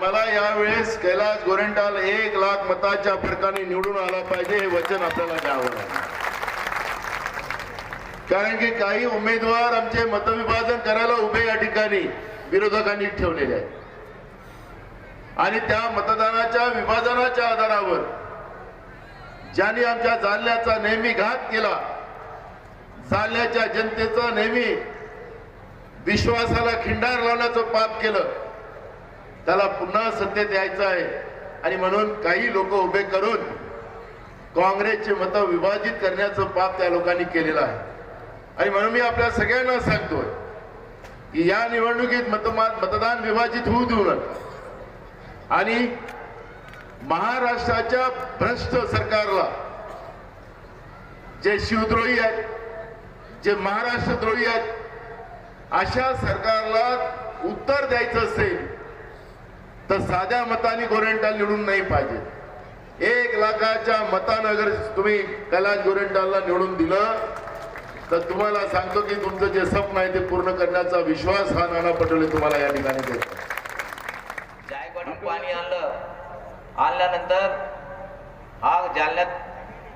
मला यावेळेस कैलास गोरेंटाल एक लाख मताच्या फरकाने निवडून आला पाहिजे हे वचन आपल्याला द्यावं कारण की काही उमेदवार आमचे मतविभाजन करायला उभे या ठिकाणी विरोधकांनी ठेवलेले आहेत. आणि त्या मतदानाच्या विभाजनाच्या आधारावर ज्यांनी आमच्या जालन्याचा नेहमी घात केला जालन्याच्या जनतेचा नेहमी विश्वासाला खिंडार लावण्याचं पाप केलं त्याला पुन्हा सत्तेत यायचं आहे. आणि म्हणून काही लोक उभे करून काँग्रेसचे मतं विभाजित करण्याचं पाप त्या लोकांनी केलेलं आहे. आणि म्हणून मी आपल्या सगळ्यांना सांगतोय की या निवडणुकीत मतमा मतदान विभाजित होऊ देऊ नका. आणि महाराष्ट्राच्या भ्रष्ट सरकारला जे शिवद्रोही आहेत जे महाराष्ट्रद्रोही आहेत अशा सरकारला उत्तर द्यायचं असेल तर साध्या मताने गोरेंटाल निवडून नाही पाहिजे. एक लाखाच्या मतानं जर तुम्ही कैलाश गोरेंटालला निवडून दिलं तर तुम्हाला सांगतो की तुमचं जे स्वप्न आहे ते पूर्ण करण्याचा विश्वास हा नाना पटोले तुम्हाला या ठिकाणी देतो. जायकवाडून पाणी आणलं. आणल्यानंतर हा जालन्यात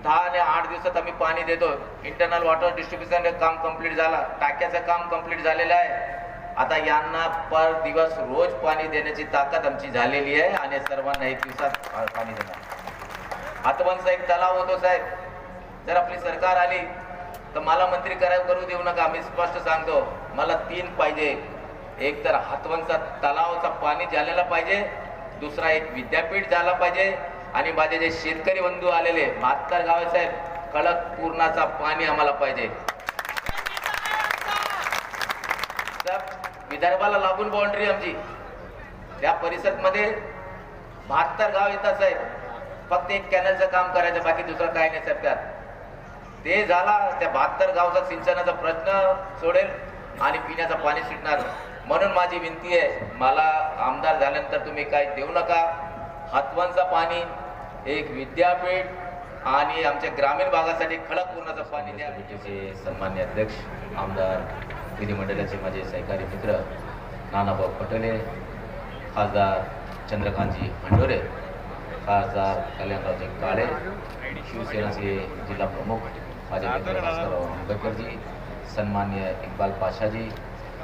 दहा आणि आठ दिवसात आम्ही पाणी देतो. इंटरनल वॉटर डिस्ट्रीब्युशन काम कंप्लीट झाला. टाक्याचं काम कंप्लीट झालेलं आहे. आता यांना पर दिवस रोज पाणी देण्याची ताकद आमची झालेली आहे आणि सर्वांना एक दिवसात पाणी देणार. हातवंचा एक तलाव होतो साहेब. जर आपली सरकार आली तर मला मंत्री करायला करू देऊ नका. आम्ही स्पष्ट सांगतो मला तीन पाहिजे. एक तर हातवंचा तलावाचा पाणी झालेला पाहिजे. दुसरा एक विद्यापीठ झाला पाहिजे. आणि माझे जे शेतकरी बंधू आलेले म्हातार गावे साहेब कडक पूर्णाचा पाणी आम्हाला पाहिजे. साहेब, विदर्भाला लागून बाउंड्री आमची. त्या परिसरमध्ये बहात्तर गाव येतात साहेब. फक्त एक कॅनलचं काम करायचं बाकी दुसरं काय नाही साहेब त्यात ते झाला त्या बहात्तर गावचा सिंचनाचा प्रश्न सोडेल आणि पिण्याचं पाणी सुटणार. म्हणून माझी विनंती आहे मला आमदार झाल्यानंतर तुम्ही काय देऊ नका. हातवांचं पाणी एक विद्यापीठ आणि आमच्या ग्रामीण भागासाठी खडक पाणी द्या. सन्मान्य अध्यक्ष आमदार विधिमंडळाचे माझे सहकारी मित्र नानाभाऊ पटोले खासदार चंद्रकांतजी भंडोरे खासदार कल्याणरावजी काळे शिवसेनाचे जिल्हा प्रमुख माझे मित्र भास्करराव आंबेडकरजी सन्मान्य इक्बाल पाशाजी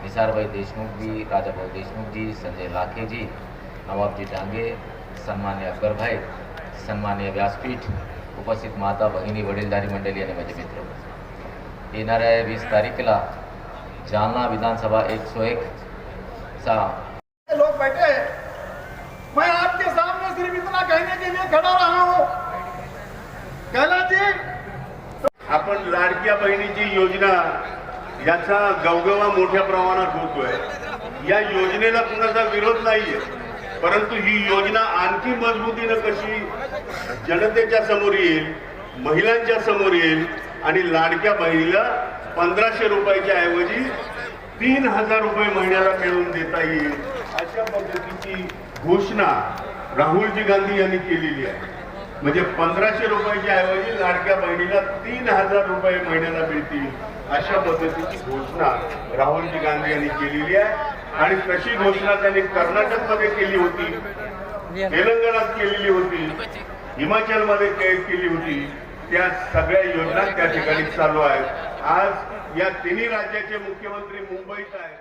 निसारभाई देशमुखजी राजाभाऊ देशमुखजी संजय लाखेजी नवाबजी डांगे सन्मान्य अकबरभाई सन्मान्य व्यासपीठ उपस्थित माता भगिनी वडीलधारी मंडळी आणि माझे मित्र. येणाऱ्या वीस तारखेला जालना विधानसभा एक सौ एक लोग बैठे हैं। मैं आपके सामने सिर्फ इतना कहने के लिए खड़ा रहा हूं। कैलाश जी। आपण लाडक्या बहिणीची योजना याचा गवगवा मोठ्या प्रमाणात होतोय. या योजनेला कुणाचा विरोध नाहीये. परंतु ही योजना आणखी मजबूतीनं कशी जनतेच्या समोर येईल महिलांच्या समोर येईल आणि लाडक्या बहिणीला पंधराशे रुपयाच्या ऐवजी तीन हजार रुपये महिन्याला मिळवून देता येईल. अशा पद्धतीची घोषणा राहुलजी गांधी यांनी केलेली आहे. म्हणजे पंधराशे रुपयाच्या ऐवजी लाडक्या बहिणीला तीन हजार रुपये महिन्याला मिळतील अशा पद्धतीची घोषणा राहुलजी गांधी यांनी केलेली आहे. आणि तशी घोषणा त्यांनी कर्नाटकमध्ये केली होती तेलंगणात केलेली होती हिमाचलमध्ये के- केली होती. त्या सगळ्या योजना त्या ठिकाणी चालू आहेत. आज या तिन्ही राज्याचे मुख्यमंत्री मुंबईत आहेत.